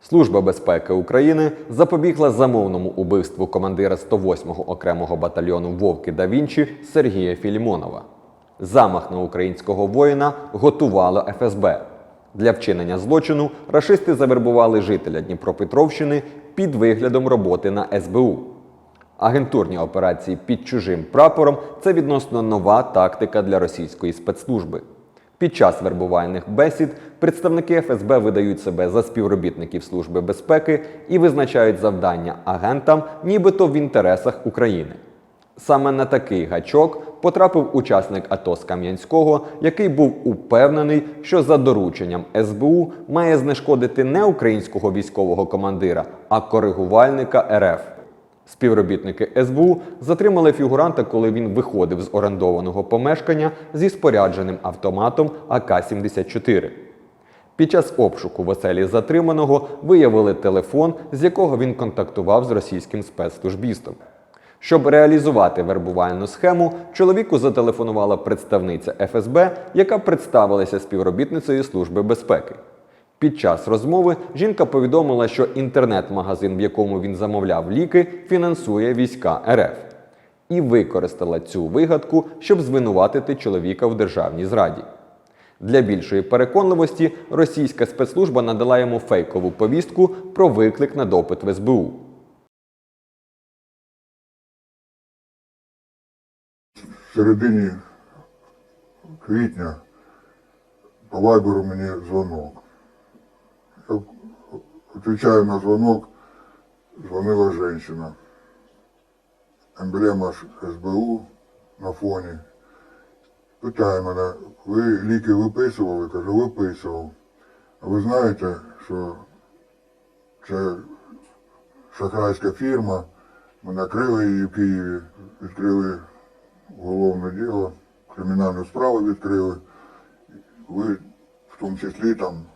Служба безпеки України запобігла замовному убивству командира 108-го окремого батальйону Вовки да Вінчі Сергія Філімонова. Замах на українського воїна готувало ФСБ. Для вчинення злочину рашисти завербували жителя Дніпропетровщини під виглядом роботи на СБУ. Агентурні операції під чужим прапором це відносно нова тактика для російської спецслужби. Під час вербувальних бесід представники ФСБ видають себе за співробітників Служби безпеки і визначають завдання агентам, нібито в інтересах України. Саме на такий гачок потрапив учасник АТО з Кам'янського, який був упевнений, що за дорученням СБУ має знешкодити не українського військового командира, а коригувальника РФ. Співробітники СБУ затримали фігуранта, коли він виходив з орендованого помешкання зі спорядженим автоматом АК-74. Під час обшуку в оселі затриманого виявили телефон, з якого він контактував з російським спецслужбістом. Щоб реалізувати вербувальну схему, чоловіку зателефонувала представниця ФСБ, яка представилася співробітницею Служби безпеки. Під час розмови жінка повідомила, що інтернет-магазин, в якому він замовляв ліки, фінансує війська РФ. І використала цю вигадку, щоб звинуватити чоловіка в державній зраді. Для більшої переконливості російська спецслужба надала йому фейкову повістку про виклик на допит в СБУ. В середині квітня по вайберу мені дзвонок. Відповідаю на дзвонок, дзвонила жінка. Емблема СБУ на фоні. Питає мене, ви ліки виписували? Кажу, виписував. А ви знаєте, що це шахрайська фірма, ми накрили її в Києві, відкрили уголовне діло, кримінальну справу відкрили. Ви в тому числі там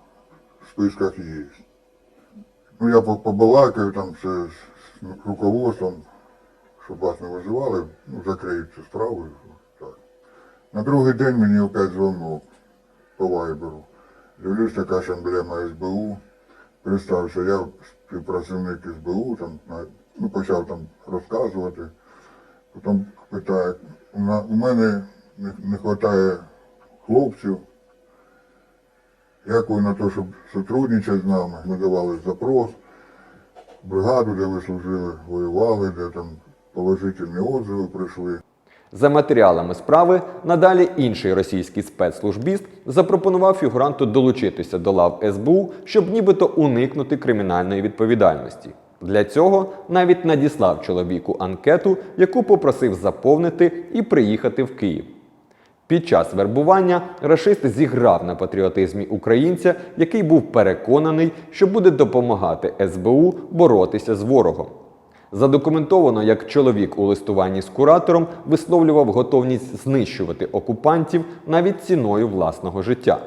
в списках є. Ну я побалакаю там з руководством, щоб вас не визивали, ну, закриють цю справу. Так. На другий день мені опять дзвонок по вайберу. Дивлюсь, така ж емблема СБУ. Представився, я співпрацівник СБУ, там, ну, почав там розказувати. Потім питає, у, мене не, не вистачає хлопців. Як ви на те, щоб сотрудничати з нами? Ми давали запрос, бригаду, де ви служили, воювали, де там положительні отзиви прийшли. За матеріалами справи надалі інший російський спецслужбіст запропонував фігуранту долучитися до лав СБУ, щоб нібито уникнути кримінальної відповідальності. Для цього навіть надіслав чоловіку анкету, яку попросив заповнити і приїхати в Київ. Під час вербування рашист зіграв на патріотизмі українця, який був переконаний, що буде допомагати СБУ боротися з ворогом. Задокументовано, як чоловік у листуванні з куратором висловлював готовність знищувати окупантів навіть ціною власного життя.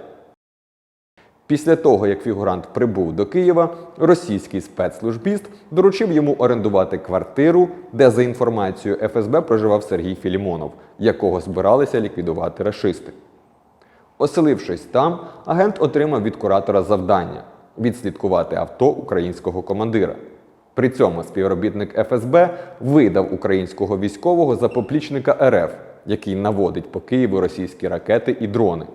Після того, як фігурант прибув до Києва, російський спецслужбіст доручив йому орендувати квартиру, де, за інформацією ФСБ, проживав Сергій Філімонов, якого збиралися ліквідувати рашисти. Оселившись там, агент отримав від куратора завдання відслідкувати авто українського командира. При цьому співробітник ФСБ видав українського військового за поплічника РФ, який наводить по Києву російські ракети і дрони.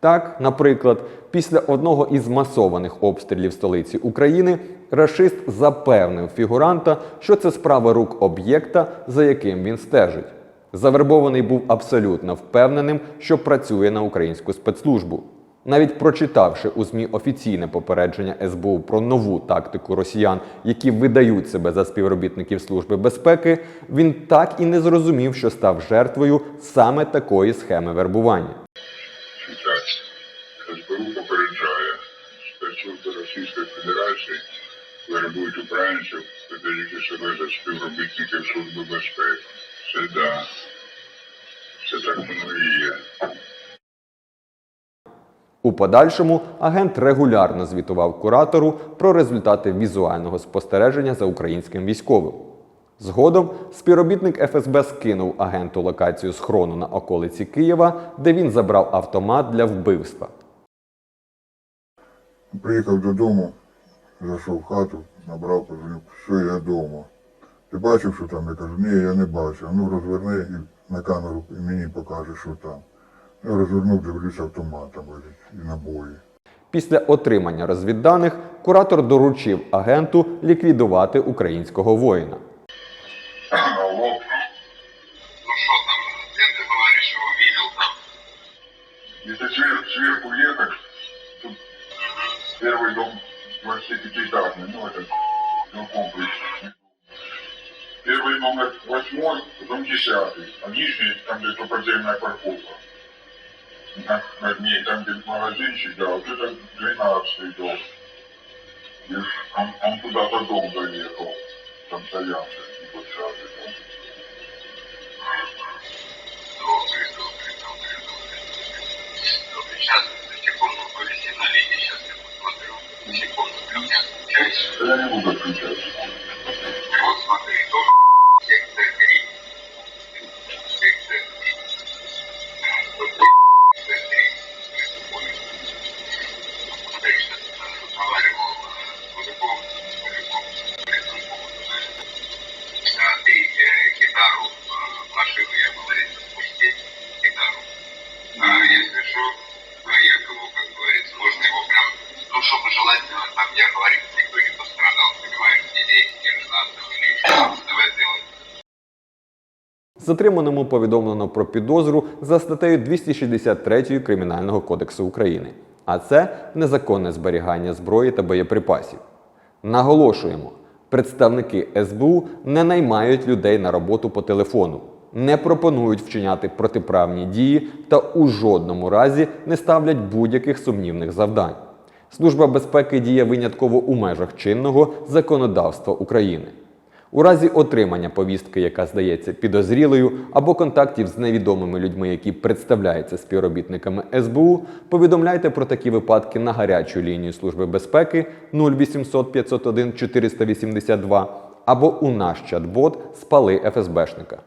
Так, наприклад, після одного із масованих обстрілів столиці України рашист запевнив фігуранта, що це справа рук об'єкта, за яким він стежить. Завербований був абсолютно впевненим, що працює на українську спецслужбу. Навіть прочитавши у ЗМІ офіційне попередження СБУ про нову тактику росіян, які видають себе за співробітників Служби безпеки, він так і не зрозумів, що став жертвою саме такої схеми вербування. Вербують українців, видаючи себе за співробітників Служби безпеки. Це да. Це так воно і є. У подальшому агент регулярно звітував куратору про результати візуального спостереження за українським військовим. Згодом співробітник ФСБ скинув агенту локацію схрону на околиці Києва, де він забрав автомат для вбивства. Приїхав додому, зайшов в хату, набрав, позвонив, все, я вдома. Ти бачив, що там? Я кажу, ні, я не бачив. Ну розверни і на камеру і мені покаже, що там. Я розвернув, дивлюся, автомат і набої. Після отримання розвідданих куратор доручив агенту ліквідувати українського воїна. 25-этажный, ну это ну, комплекс. Первый номер восьмой, потом десятый, а нижний, там где подземная парковка. На, над ней, там где магазинчик, да, вот это 12 дом. И он, он куда-то дом заехал, там стоянка, небольшая. да. Добрый, добрый, добрый, добрый. Добрый, сейчас, секунду, повести на линии, сейчас я посмотрю. Секунду. Да я буду отключать. Затриманому повідомлено про підозру за статтею 263 Кримінального кодексу України, а це незаконне зберігання зброї та боєприпасів. Наголошуємо, представники СБУ не наймають людей на роботу по телефону, не пропонують вчиняти протиправні дії та у жодному разі не ставлять будь-яких сумнівних завдань. Служба безпеки діє винятково у межах чинного законодавства України. У разі отримання повістки, яка здається підозрілою, або контактів з невідомими людьми, які представляються співробітниками СБУ, повідомляйте про такі випадки на гарячу лінію Служби безпеки 0800 501 482 або у наш чат-бот Спали ФСБшника.